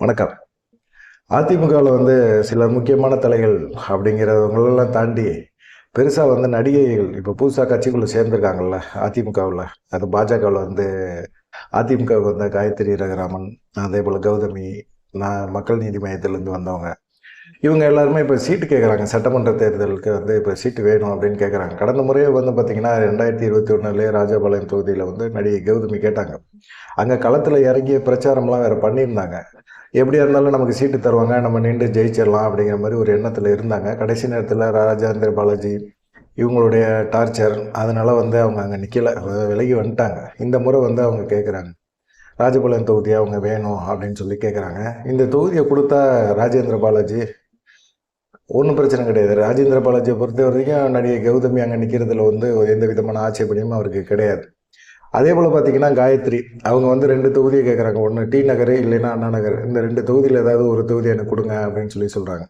வணக்கம். அதிமுகவில் வந்து சில முக்கியமான தலைகள் அப்படிங்கிறவங்களெல்லாம் தாண்டி பெருசாக வந்து நடிகைகள் இப்போ புதுசாக கட்சிக்குள்ளே சேர்ந்துருக்காங்கல்ல அதிமுகவில். அது பாஜகவில் வந்து அதிமுகவுக்கு வந்த காயத்ரி ரகுராமன் அதே போல் கௌதமி நான் மக்கள் நீதி மையத்திலேருந்து வந்தவங்க. இவங்க எல்லாருமே இப்போ சீட்டு கேட்குறாங்க சட்டமன்ற தேர்தலுக்கு வந்து இப்போ சீட்டு வேணும் அப்படின்னு கேட்குறாங்க கடந்த முறையே வந்து பார்த்திங்கன்னா ரெண்டாயிரத்தி இருபத்தி ஒன்றுலேயே ராஜபாளையம் தொகுதியில் வந்து நடிகை கௌதமி கேட்டாங்க. அங்கே களத்தில் இறங்கி பிரச்சாரம்லாம் வேறு பண்ணியிருந்தாங்க. எப்படியா இருந்தாலும் நமக்கு சீட்டு தருவாங்க நம்ம நின்று ஜெயிச்சிடலாம் அப்படிங்கிற மாதிரி ஒரு எண்ணத்தில் இருந்தாங்க. கடைசி நேரத்தில் ராஜேந்திர பாலாஜி இவங்களுடைய டார்ச்சர் அதனால் வந்து அவங்க அங்கே நிற்கலை விலகி வந்துட்டாங்க. இந்த முறை வந்து அவங்க கேட்குறாங்க ராஜபாளையம் தொகுதி அவங்க வேணும் அப்படின்னு சொல்லி கேட்குறாங்க இந்த தொகுதியை கொடுத்தா ராஜேந்திர பாலாஜி ஒன்றும் பிரச்சனை கிடையாது. ராஜேந்திர பாலாஜியை பொறுத்த வரைக்கும் நடிகை கௌதமி அங்கே நிற்கிறதுல வந்து எந்த விதமான ஆட்சேபணியும் அவருக்கு கிடையாது. அதே போல் பார்த்தீங்கன்னா காயத்ரி. அவங்க வந்து ரெண்டு தொகுதியை கேட்குறாங்க ஒன்று டி நகர் இல்லைன்னா அண்ணா நகர். இந்த ரெண்டு தொகுதியில் ஏதாவது ஒரு தொகுதி எனக்கு கொடுங்க அப்படின்னு சொல்லி சொல்கிறாங்க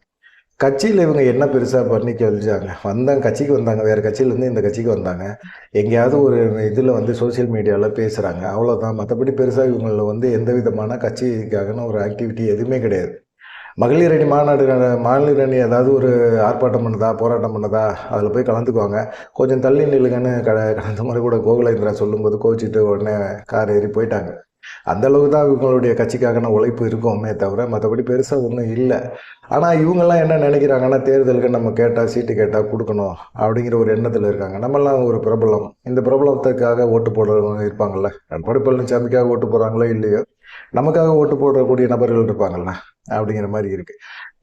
கட்சியில் இவங்க என்ன பெருசாக பண்ணி கழிச்சாங்க வந்தாங்க கட்சிக்கு வந்தாங்க. வேறு கட்சியிலேருந்து இந்த கட்சிக்கு வந்தாங்க. எங்கேயாவது ஒரு இதில் வந்து சோஷியல் மீடியாவில் பேசுகிறாங்க அவ்வளோதான் மற்றபடி பெருசாக இவங்களில் வந்து எந்த விதமான கட்சிக்கான ஒரு ஆக்டிவிட்டி எதுவுமே கிடையாது. மகளிர் அணி மாநாடு மகளிர் அணி ஏதாவது ஒரு ஆர்ப்பாட்டம் பண்ணுதா போராட்டம் பண்ணுதா அதில் போய் கலந்துக்குவாங்க. கொஞ்சம் தள்ளி நிலுங்கன்னு க கடந்த முறை கூட கோகுலேந்திரா சொல்லும்போது கோச்சிட்டு உடனே கார் ஏறி போயிட்டாங்க. அந்த அளவுக்கு தான் இவங்களுடைய கட்சிக்கான உழைப்பு இருக்குமே தவிர மற்றபடி பெருசாக ஒன்றும் இல்லை. ஆனால் இவங்கெல்லாம் என்ன நினைக்கிறாங்கன்னா தேர்தலுக்கு நம்ம கேட்டால் சீட்டு கேட்டால் கொடுக்கணும் அப்படிங்கிற ஒரு எண்ணத்தில் இருக்காங்க. நம்மெல்லாம் ஒரு பிரபலம். இந்த பிரபலத்துக்காக ஓட்டு போடுறவங்க இருப்பாங்கள்ல எடப்பாடி பழனிசாமிக்காக ஓட்டு போடுறாங்களோ இல்லையோ? நமக்காக ஓட்டு போடக்கூடிய நபர்கள் இருப்பாங்கல்ல அப்படிங்கிற மாதிரி இருக்கு.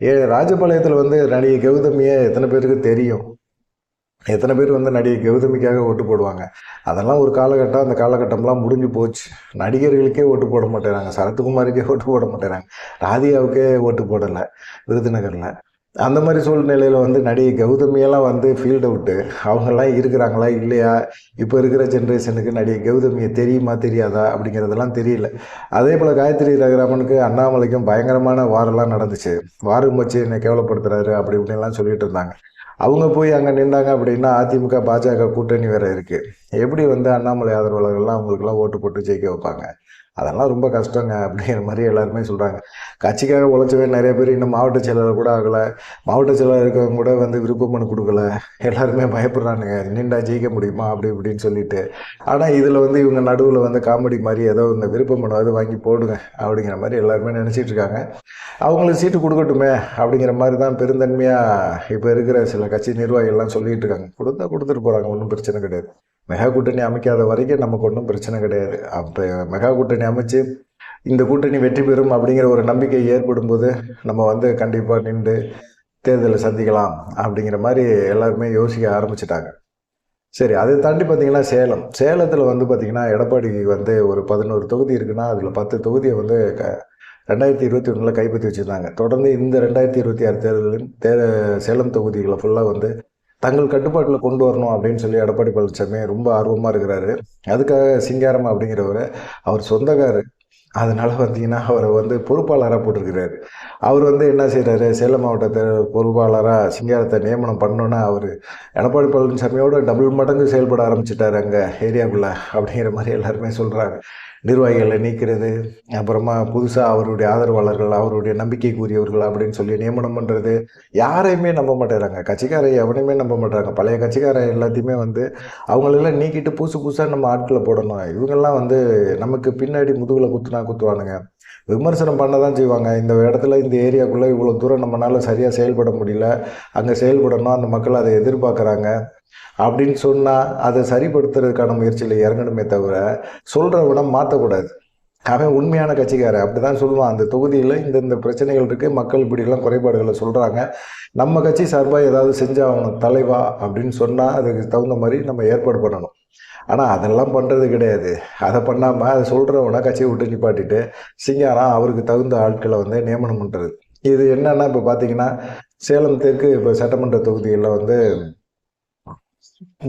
ஏ ராஜபாளையத்தில் வந்து நடிகை கௌதமியை எத்தனை பேருக்கு தெரியும்? எத்தனை பேர் வந்து நடிகை கௌதமிக்காக ஓட்டு போடுவாங்க? அதெல்லாம் ஒரு காலகட்டம் அந்த காலகட்டம்லாம் முடிஞ்சு போச்சு. நடிகர்களுக்கே ஓட்டு போட மாட்டேறாங்க சரத்குமாருக்கே ஓட்டு போட மாட்டேறாங்க. ராதிகாவுக்கே ஓட்டு போடலை விருதுநகரில். அந்த மாதிரி சூழ்நிலையில் வந்து நடிகை கௌதமியெல்லாம் வந்து ஃபீல்டு அவுட்டு அவங்கெல்லாம் இருக்கிறாங்களா இல்லையா? இப்போ இருக்கிற ஜென்ரேஷனுக்கு நடிகை கௌதமியை தெரியுமா தெரியாதா? அப்படிங்கிறதெல்லாம் தெரியல. அதே போல் காயத்ரி ரகுராமனுக்கு அண்ணாமலைக்கும் பயங்கரமான வாரெல்லாம் நடந்துச்சு. வாரம் வச்சு என்னை கேவலப்படுத்துறாரு அப்படி இப்படின்லாம் சொல்லிட்டு இருந்தாங்க. அவங்க போய் அங்கே நின்றாங்க அப்படின்னா அதிமுக பாஜக கூட்டணி வேற இருக்குது எப்படி வந்து அண்ணாமலை ஆதரவாளர்கள்லாம் அவங்களுக்குலாம் ஓட்டு போட்டு ஜெயிக்க வைப்பாங்க? அதெல்லாம் ரொம்ப கஷ்டங்க அப்படிங்கிற மாதிரி எல்லாருமே சொல்கிறாங்க கட்சிக்காக உழைச்சவே நிறைய பேர் இன்னும் மாவட்ட செயலாளர் கூட ஆகலை. மாவட்ட செயலாளர் இருக்கவங்க கூட வந்து விருப்பம் மனு கொடுக்கல. எல்லாருமே பயப்படுறானுங்க. நின்றா ஜெயிக்க முடியுமா? அப்படி இப்படின்னு சொல்லிட்டு. ஆனால் இதில் வந்து இவங்க நடுவில் வந்து காமெடி மாதிரி ஏதோ இந்த விருப்ப மனுவாவது வாங்கி போடுங்க அப்படிங்கிற மாதிரி எல்லாருமே நினச்சிட்டு இருக்காங்க. அவங்களுக்கு சீட்டு கொடுக்கட்டுமே அப்படிங்கிற மாதிரி தான் பெருந்தன்மையாக இப்போ இருக்கிற சில கட்சி நிர்வாகிகள்லாம் சொல்லிட்டு இருக்காங்க. கொடுத்தா கொடுத்துட்டு போகிறாங்க ஒன்றும் பிரச்சனை கிடையாது. மெகா கூட்டணி அமைக்காத வரைக்கும் நமக்கு ஒன்றும் பிரச்சனை கிடையாது. அப்போ மெகா கூட்டணி அமைச்சு இந்த கூட்டணி வெற்றி பெறும் அப்படிங்கிற ஒரு நம்பிக்கை ஏற்படும் போது நம்ம வந்து கண்டிப்பாக நின்று தேர்தலை சந்திக்கலாம் அப்படிங்கிற மாதிரி எல்லாருமே யோசிக்க ஆரம்பிச்சிட்டாங்க. சரி அதை தாண்டி பார்த்தீங்கன்னா சேலம். சேலத்தில் வந்து பார்த்தீங்கன்னா எடப்பாடி வந்து ஒரு பதினோரு தொகுதி இருக்குன்னா அதில் பத்து தொகுதியை வந்து க ரெண்டாயிரத்தி இருபத்தி ஒன்றில் கைப்பற்றி வச்சுருந்தாங்க. தொடர்ந்து இந்த ரெண்டாயிரத்தி இருபத்தி ஆறு தேர்தலிலும் தே சேலம் தொகுதிகளை ஃபுல்லாக வந்து தங்கள் கட்டுப்பாட்டில் கொண்டு வரணும் அப்படின்னு சொல்லி எடப்பாடி பழனிசாமி ரொம்ப ஆர்வமாக இருக்கிறாரு. அதுக்காக சிங்காரம் அப்படிங்கிறவர் அவர் சொந்தக்காரர். அதனால் பார்த்தீங்கன்னா அவரை வந்து பொறுப்பாளராக போட்டிருக்கிறாரு. அவர் வந்து என்ன செய்கிறாரு சேலம் மாவட்டத்தை பொறுப்பாளராக சிங்காரத்தை நியமனம் பண்ணோன்னா அவர் எடப்பாடி பழனிசாமியோட டபுள் மடங்கு செயல்பட ஆரம்பிச்சிட்டாரு அங்கே ஏரியாக்குள்ளே அப்படிங்கிற மாதிரி எல்லாருமே சொல்கிறாங்க நிர்வாகிகளை நீக்கிறது அப்புறமா புதுசாக அவருடைய ஆதரவாளர்கள் அவருடைய நம்பிக்கைக்குரியவர்கள் அப்படின்னு சொல்லி நியமனம் பண்ணுறது யாரையுமே நம்ப மாட்டேறாங்க. கட்சிக்காரை எவனையுமே நம்ப மாட்டேறாங்க. பழைய கட்சிக்கார எல்லாத்தையுமே வந்து அவங்களெல்லாம் நீக்கிட்டு புதுசு புதுசாக நம்ம ஆட்களை போடணும். இவங்கெல்லாம் வந்து நமக்கு பின்னாடி முதுகில் குத்துனா குத்துவானுங்க. விமர்சனம் பண்ண தான் செய்வாங்க. இந்த இடத்துல இந்த ஏரியாக்குள்ளே இவ்வளோ தூரம் நம்மளால் சரியாக செயல்பட முடியல. அங்கே செயல்படணும். அந்த மக்கள் அதை எதிர்பார்க்குறாங்க. அப்படின்னு சொன்னால் அதை சரிப்படுத்துறதுக்கான முயற்சியில் இறங்கணுமே தவிர சொல்கிறவனை மாற்றக்கூடாது அவன் உண்மையான கட்சிக்காரன். அப்படி தான் சொல்லுவான். அந்த தொகுதியில் இந்தந்த பிரச்சனைகள் இருக்குது மக்கள் இப்படிலாம் குறைபாடுகளை சொல்கிறாங்க நம்ம கட்சி சார்பாக ஏதாவது செஞ்சாகணும் தலைவா அப்படின்னு சொன்னால் அதுக்கு தகுந்த மாதிரி நம்ம ஏற்பாடு பண்ணணும். ஆனால் அதெல்லாம் பண்ணுறது கிடையாது. அதை பண்ணாமல் அதை சொல்கிறவனா கட்சியை விட்டு நிப்பாட்டிட்டு சிங்காரம் அவருக்கு தகுந்த ஆட்களை வந்து நியமனம் பண்ணுறது இது என்னென்னா இப்போ பார்த்தீங்கன்னா சேலம் தெற்கு இப்போ சட்டமன்ற தொகுதிகளில் வந்து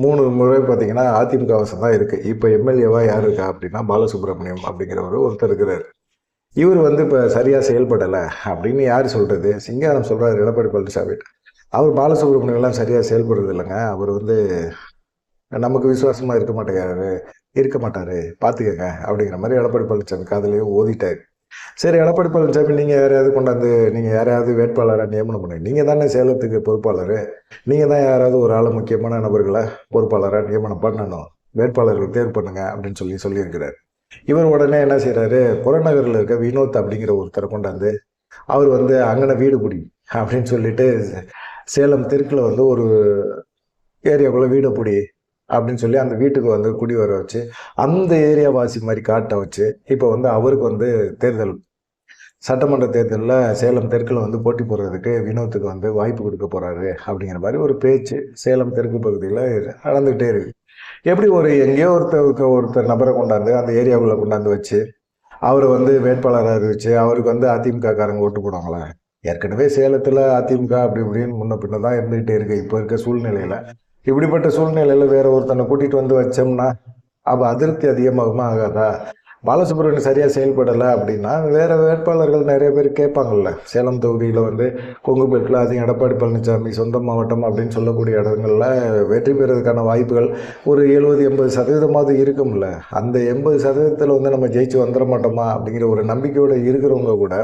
மூணு முறை பார்த்தீங்கன்னா அதிமுக வசம் தான் இருக்குது இப்போ எம்எல்ஏவாக யார் இருக்கா அப்படின்னா பாலசுப்ரமணியம் அப்படிங்கிறவர் ஒருத்தர் இருக்கிறார். இவர் வந்து இப்போ சரியாக செயல்படலை அப்படின்னு யார் சொல்கிறது சிங்காரம் சொல்கிறார் எடப்பாடி பழனிசாமி. அவர் பாலசுப்ரமணியம்லாம் சரியாக செயல்படுறது இல்லைங்க. அவர் வந்து நமக்கு விசுவாசமாக இருக்க மாட்டேங்கிறாரு. இருக்க மாட்டார். பார்த்துக்கங்க அப்படிங்கிற மாதிரி எடப்பாடி பழனிசாமி காதலையும் ஓதிட்டார். சரி எடப்பாடி பழனிசாமி நீங்கள் யாரையாவது கொண்டாந்து நீங்கள் யாரையாவது வேட்பாளராக நியமனம் பண்ணுங்க நீங்கள் தானே சேலத்துக்கு பொறுப்பாளர் நீங்கள் தான் யாராவது ஒரு ஆள் முக்கியமான நபர்களை பொறுப்பாளராக நியமனம் பண்ணணும் வேட்பாளர்கள் தேர்வு பண்ணுங்க அப்படின்னு சொல்லி சொல்லியிருக்கிறார். இவர் உடனே என்ன செய்கிறாரு புறநகரில் இருக்க வினோத் அப்படிங்கிற ஒருத்தரை கொண்டாந்து அவர் வந்து அங்கன வீடு பிடி அப்படின்னு சொல்லிட்டு சேலம் தெற்கில் வந்து ஒரு ஏரியாக்குள்ளே வீடு பிடி அப்படின்னு சொல்லி அந்த வீட்டுக்கு வந்து குடி வர வச்சு அந்த ஏரியா வாசி மாதிரி காட்ட வச்சு இப்போ வந்து அவருக்கு வந்து தேர்தல் சட்டமன்ற தேர்தலில் சேலம் தெற்கில் வந்து போட்டி போடுறதுக்கு வினோத்துக்கு வந்து வாய்ப்பு கொடுக்க போகிறாரு அப்படிங்கிற மாதிரி ஒரு பேச்சு சேலம் தெற்கு பகுதியில் நடந்துக்கிட்டே இருக்கு. எப்படி ஒரு எங்கேயோ ஒருத்தருக்கு ஒருத்தர் நபரை கொண்டாந்து அந்த ஏரியாவுக்குள்ளே கொண்டாந்து வச்சு அவரை வந்து வேட்பாளராக அறிவிச்சு அவருக்கு வந்து அதிமுக காரங்க ஓட்டு போடுவாங்களா? ஏற்கனவே சேலத்தில் அதிமுக அப்படி இப்படின்னு முன்ன பின்ன தான் இருந்துகிட்டே இருக்கு. இப்போ இருக்க சூழ்நிலையில் இப்படிப்பட்ட சூழ்நிலையில் வேற ஒருத்தனை கூட்டிகிட்டு வந்து வச்சோம்னா அப்போ அதிருப்தி அதிகமாகுமா ஆகாதா? பாலசுப்ரமணியன் சரியாக செயல்படலை அப்படின்னா வேற வேட்பாளர்கள் நிறைய பேர் கேட்பாங்கல்ல. சேலம் தொகுதியில் வந்து கொங்குபேட்டில் அதிகம் எடப்பாடி பழனிசாமி சொந்த மாவட்டம் அப்படின்னு சொல்லக்கூடிய இடங்களில் வெற்றி பெறதுக்கான வாய்ப்புகள் ஒரு எழுபது எண்பது சதவீதமாவது இருக்கும்ல. அந்த எண்பது சதவீதத்தில் வந்து நம்ம ஜெயிச்சு வந்துட மாட்டோமா அப்படிங்கிற ஒரு நம்பிக்கையோடு இருக்கிறவங்க கூட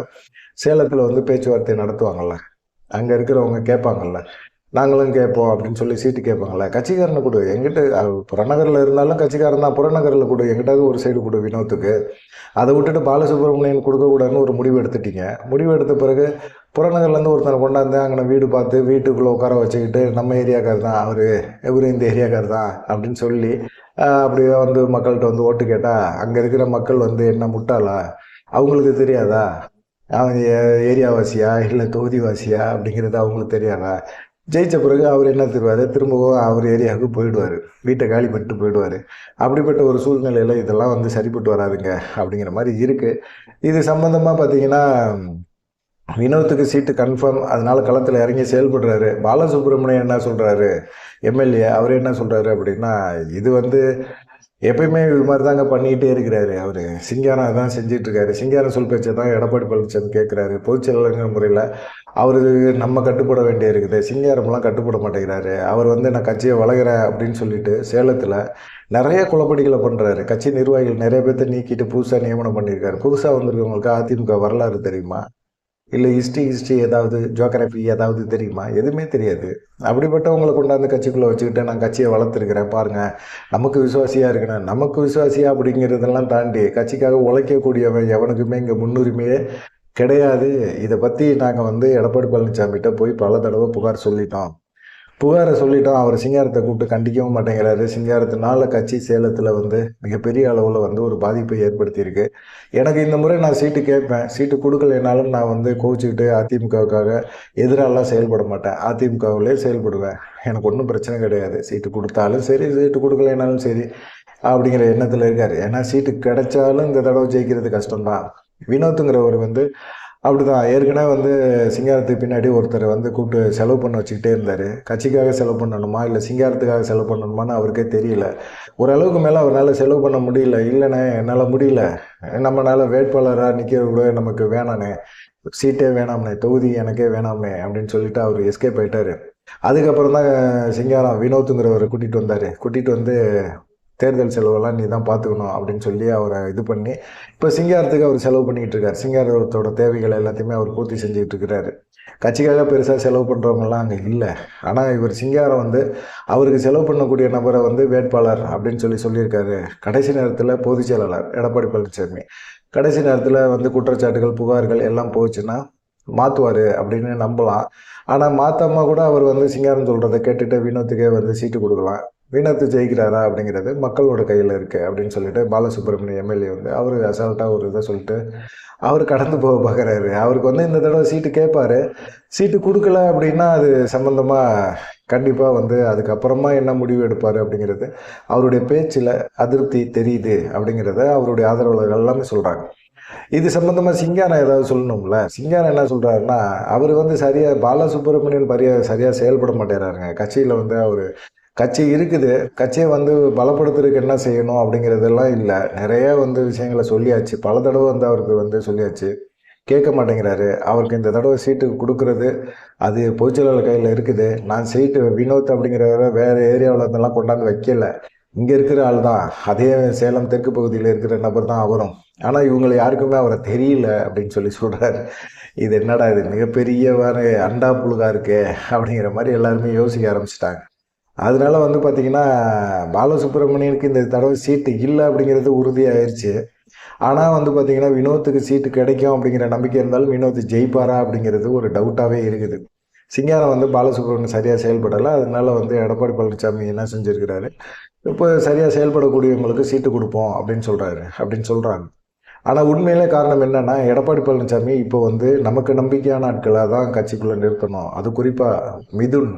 சேலத்தில் வந்து பேச்சுவார்த்தை நடத்துவாங்கல்ல. அங்கே இருக்கிறவங்க கேட்பாங்கல்ல. நாங்களும் கேட்போம் அப்படின்னு சொல்லி சீட்டு கேட்பாங்களே கட்சிக்காரனை கொடு. எங்கிட்ட புறநகரில் இருந்தாலும் கட்சிக்காரன் தான். புறநகரில் கொடு. எங்கிட்டாவது ஒரு சைடு கொடு வினோத்துக்கு. அதை விட்டுட்டு பாலசுப்ரமணியன் கொடுக்கக்கூடாதுன்னு ஒரு முடிவு எடுத்துட்டீங்க. முடிவு எடுத்த பிறகு புறநகர்லேருந்து ஒருத்தனை கொண்டாந்து அங்கே வீடு பார்த்து வீட்டுக்குள்ளே உட்கார வச்சுக்கிட்டு நம்ம ஏரியாக்கார் தான் அவர். இவர் இந்த ஏரியாக்கார் தான் அப்படின்னு சொல்லி அப்படியே வந்து மக்கள்கிட்ட வந்து ஓட்டு கேட்டால் அங்கே இருக்கிற மக்கள் வந்து என்ன முட்டாளா? அவங்களுக்கு தெரியாதா? அவங்க ஏ- ஏரியாவாசியா? இல்லை தொகுதிவாசியா? அப்படிங்கிறது அவங்களுக்கு தெரியாதா? ஜெயிச்ச பிறகு அவர் என்ன தருவார் திரும்பவும் அவர் ஏரியாவுக்கு போயிடுவார். வீட்டை காலி பண்ணிட்டு போயிடுவார். அப்படிப்பட்ட ஒரு சூழ்நிலையில் இதெல்லாம் வந்து சரிப்பட்டு வராதுங்க அப்படிங்கிற மாதிரி இருக்குது இது சம்மந்தமாக பார்த்தீங்கன்னா வினோத்துக்கு சீட்டு கன்ஃபார்ம் அதனால் களத்தில் இறங்கி செயல்படுறாரு. பாலசுப்ரமணியம் என்ன சொல்கிறாரு எம்எல்ஏ அவர் என்ன சொல்கிறாரு அப்படின்னா இது வந்து எப்பயுமே இது மாதிரி தாங்க பண்ணிக்கிட்டே இருக்கிறாரு அவர். சிங்காரம் தான் செஞ்சுட்டு சிங்காரம் சொல் பேச்சை தான் எடப்பாடி பழனிசாமி கேட்குறாரு. பொதுச்செயலாளருங்கிற முறையில் அவர் நம்ம கட்டுப்பட வேண்டிய இருக்குது சிங்காரம்லாம் கட்டுப்பட மாட்டேங்கிறாரு. அவர் வந்து நான் கட்சியை வளர்கிறேன் அப்படின்னு சொல்லிட்டு சேலத்தில் நிறைய குழப்படிகளை பண்ணுறாரு கட்சி நிர்வாகிகள் நிறைய பேர்த்த நீக்கிட்டு புதுசாக நியமனம் பண்ணியிருக்காரு. புதுசாக வந்திருக்கவங்களுக்கு அதிமுக வரலாறு தெரியுமா? இல்லை ஹிஸ்ட்ரி ஹிஸ்ட்ரி ஏதாவது ஜோகிரபி ஏதாவது தெரியுமா? எதுவுமே தெரியாது. அப்படிப்பட்டவங்களை கொண்டாந்து கட்சிக்குள்ளே வச்சுக்கிட்டு நான் கட்சியை வளர்த்துருக்கிறேன் பாருங்கள் நமக்கு விசுவாசியாக இருக்கணும். நமக்கு விசுவாசியாக அப்படிங்கிறதெல்லாம் தாண்டி கட்சிக்காக உழைக்கக்கூடியவன் எவனுக்குமே இங்கே முன்னுரிமையே கிடையாது. இதை பற்றி நாங்கள் வந்து எடப்பாடி பழனிசாமிகிட்ட போய் பல தடவை புகார் சொல்லிட்டோம். புகாரை சொல்லிட்டோம் அவர் சிங்காரத்தை கூப்பிட்டு கண்டிக்கவும் மாட்டேங்கிறாரு. சிங்காரத்தினால கட்சி சேலத்தில் வந்து மிகப்பெரிய அளவில் வந்து ஒரு பாதிப்பை ஏற்படுத்தியிருக்கு. எனக்கு இந்த முறை நான் சீட்டு கேட்பேன். சீட்டு கொடுக்கலைனாலும் நான் வந்து கோச்சிக்கிட்டு அதிமுகவுக்காக எதிராலாம் செயல்பட மாட்டேன். அதிமுகவிலே செயல்படுவேன். எனக்கு ஒன்றும் பிரச்சனை கிடையாது. சீட்டு கொடுத்தாலும் சரி சீட்டு கொடுக்கலைனாலும் சரி அப்படிங்கிற எண்ணத்தில் இருக்கார். ஏன்னா சீட்டு கிடைச்சாலும் இந்த தடவை ஜெயிக்கிறது கஷ்டம்தான். வினோத்துங்கிறவர் வந்து அப்படிதான். ஏற்கனவே வந்து சிங்காரத்துக்கு பின்னாடி ஒருத்தர் வந்து கூப்பிட்டு செலவு பண்ண வச்சுக்கிட்டே இருந்தார். கட்சிக்காக செலவு பண்ணணுமா? இல்லை சிங்காரத்துக்காக செலவு பண்ணணுமான்னு அவருக்கே தெரியல. ஓரளவுக்கு மேலே அவரால் செலவு பண்ண முடியல. இல்லைண்ணே என்னால் முடியல. நம்மளால் வேட்பாளராக நிற்கிறது கூட நமக்கு வேணாண்ணே. சீட்டே வேணாம்னே தொகுதி எனக்கே வேணாமே அப்படின்னு சொல்லிட்டு அவர் எஸ்கேப் ஆகிட்டார் அதுக்கப்புறம் தான் சிங்காரம் வினோத்துங்கிறவரை கூட்டிகிட்டு வந்தார். கூட்டிகிட்டு வந்து தேர்தல் செலவெல்லாம் நீ தான் பார்த்துக்கணும் அப்படின்னு சொல்லி அவரை இது பண்ணி இப்போ சிங்காரத்துக்கு அவர் செலவு பண்ணிக்கிட்டு இருக்கார். சிங்காரத்தோட தேவைகள் எல்லாத்தையுமே அவர் பூர்த்தி செஞ்சுக்கிட்டு இருக்கிறாரு. கட்சிக்காக பெருசாக செலவு பண்ணுறவங்கலாம் அங்கே இல்லை. ஆனால் இவர் சிங்காரம் வந்து அவருக்கு செலவு பண்ணக்கூடிய நபரை வந்து வேட்பாளர் அப்படின்னு சொல்லி சொல்லியிருக்காரு. கடைசி நேரத்தில் பொதுச் செயலாளர் எடப்பாடி பழனிசாமி கடைசி நேரத்தில் வந்து குற்றச்சாட்டுகள் புகார்கள் எல்லாம் போச்சுன்னா மாற்றுவார் அப்படின்னு நம்பலாம். ஆனால் மாற்றாம கூட அவர் வந்து சிங்காரம் சொல்கிறத கேட்டுட்டு வினோத்துக்கே வந்து சீட்டு கொடுக்கலாம். வீணாத்து ஜெயிக்கிறாரா அப்படிங்கிறது மக்களோட கையில் இருக்குது அப்படின்னு சொல்லிட்டு பாலசுப்ரமணியம் எம்எல்ஏ வந்து அவர் அசால்ட்டாக ஒரு இதை சொல்லிட்டு அவர் கடந்து போக பார்க்குறாரு. அவருக்கு வந்து இந்த தடவை சீட்டு கேட்பாரு சீட்டு கொடுக்கல அப்படின்னா அது சம்மந்தமாக கண்டிப்பாக வந்து அதுக்கப்புறமா என்ன முடிவு எடுப்பார் அப்படிங்கிறது அவருடைய பேச்சில் அதிருப்தி தெரியுது அப்படிங்கிறத அவருடைய ஆதரவாளர்கள் எல்லாமே சொல்கிறாங்க இது சம்மந்தமாக சிங்கானா ஏதாவது சொல்லணும்ல? சிங்கானா என்ன சொல்கிறாருன்னா அவர் வந்து சரியாக பாலசுப்ரமணியன் பரிய சரியாக செயல்பட மாட்டேறாருங்க. கட்சியில் வந்து அவர் கட்சி இருக்குது. கட்சியை வந்து பலப்படுத்துறதுக்கு என்ன செய்யணும் அப்படிங்கிறதெல்லாம் இல்லை. நிறைய வந்து விஷயங்களை சொல்லியாச்சு. பல தடவை வந்து அவருக்கு வந்து சொல்லியாச்சு. கேட்க மாட்டேங்கிறாரு. அவருக்கு இந்த தடவை சீட்டு கொடுக்கறது அது பொதுச்செயலாளர் கையில் இருக்குது. நான் சீட்டு வினோத் அப்படிங்கிறவரை வேறு ஏரியாவில் இருந்தெல்லாம் கொண்டாந்து வைக்கல. இங்கே இருக்கிற ஆள் தான் அதே சேலம் தெற்கு பகுதியில் இருக்கிற நபர் தான் அவரும். ஆனால் இவங்களை யாருக்குமே அவரை தெரியல அப்படின்னு சொல்லி சொல்கிறாரு இது என்னடா இது? மிகப்பெரிய வேறு அண்டா புழுகா இருக்கே அப்படிங்கிற மாதிரி எல்லாருமே யோசிக்க ஆரம்பிச்சிட்டாங்க. அதனால வந்து பார்த்திங்கன்னா பாலசுப்ரமணியனுக்கு இந்த தடவை சீட்டு இல்லை அப்படிங்கிறது உறுதியாயிருச்சு. ஆனால் வந்து பார்த்திங்கன்னா வினோத்துக்கு சீட்டு கிடைக்கும் அப்படிங்கிற நம்பிக்கை இருந்தாலும் வினோத் ஜெயிப்பாரா அப்படிங்கிறது ஒரு டவுட்டாகவே இருக்குது. சிங்காரம் வந்து பாலசுப்ரமணியன் சரியாக செயல்படலை. அதனால வந்து எடப்பாடி பழனிசாமி என்ன செஞ்சுருக்கிறாரு? இப்போ சரியாக செயல்படக்கூடியவங்களுக்கு சீட்டு கொடுப்போம் அப்படின்னு சொல்கிறாரு அப்படின்னு சொல்கிறாங்க ஆனால் உண்மையிலே காரணம் என்னென்னா எடப்பாடி பழனிசாமி இப்போ வந்து நமக்கு நம்பிக்கையான ஆட்களாக தான் கட்சிக்குள்ளே நிறுத்தணும். அது குறிப்பாக மிதுன்.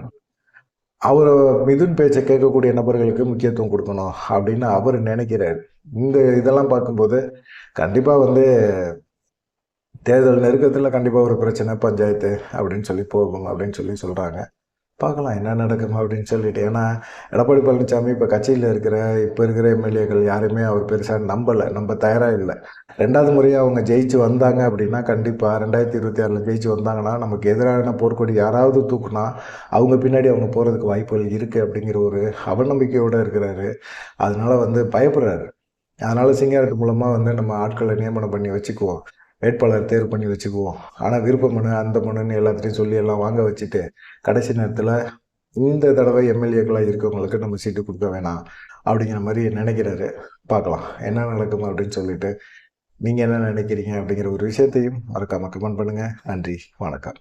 அவர் மிதுன் பேச்சை கேட்கக்கூடிய நபர்களுக்கு முக்கியத்துவம் கொடுக்கணும் அப்படின்னு அவர் நினைக்கிறார். இந்த இதெல்லாம் பார்க்கும்போது கண்டிப்பாக வந்து தேர்தல் நெருக்கத்தில் கண்டிப்பாக ஒரு பிரச்சனை பஞ்சாயத்து அப்படின்னு சொல்லி போகும் அப்படின்னு சொல்லி சொல்கிறாங்க பார்க்கலாம் என்ன நடக்கும் அப்படின்னு சொல்லிட்டு. ஏன்னா எடப்பாடி பழனிசாமி இப்போ கட்சியில் இருக்கிற இப்போ இருக்கிற எம்எல்ஏக்கள் யாருமே அவர் பெருசாக நம்பலை நம்ம தயாராக இல்லை. ரெண்டாவது முறையாக அவங்க ஜெயிச்சு வந்தாங்க அப்படின்னா கண்டிப்பாக ரெண்டாயிரத்தி இருபத்தி ஆறில் ஜெயிச்சு வந்தாங்கன்னா நமக்கு எதிரான போர்க்கொடி யாராவது தூக்குனா அவங்க பின்னாடி அவங்க போகிறதுக்கு வாய்ப்புகள் இருக்குது அப்படிங்கிற ஒரு அவநம்பிக்கையோடு இருக்கிறாரு. அதனால் வந்து பயப்படுறாரு. அதனால் சிங்காரத்து மூலமாக வந்து நம்ம ஆட்களை நியமனம் பண்ணி வச்சுக்குவோம். வேட்பாளர் தேர்வு பண்ணி வச்சுக்குவோம். ஆனால் விருப்ப மனு அந்த மனுன்னு எல்லாத்தையும் சொல்லி எல்லாம் வாங்க வச்சுட்டு கடைசி நேரத்தில் இந்த தடவை எம்எல்ஏக்களாக இருக்கவங்களுக்கு நம்ம சீட்டு கொடுக்க வேணாம் அப்படிங்கிற மாதிரி நினைக்கிறாரு. பார்க்கலாம். என்ன நடக்கும் அப்படின்னு சொல்லிட்டு நீங்கள் என்ன நினைக்கிறீங்க அப்படிங்கிற ஒரு விஷயத்தையும் மறக்காமல் கமெண்ட் பண்ணுங்கள் நன்றி. வணக்கம்.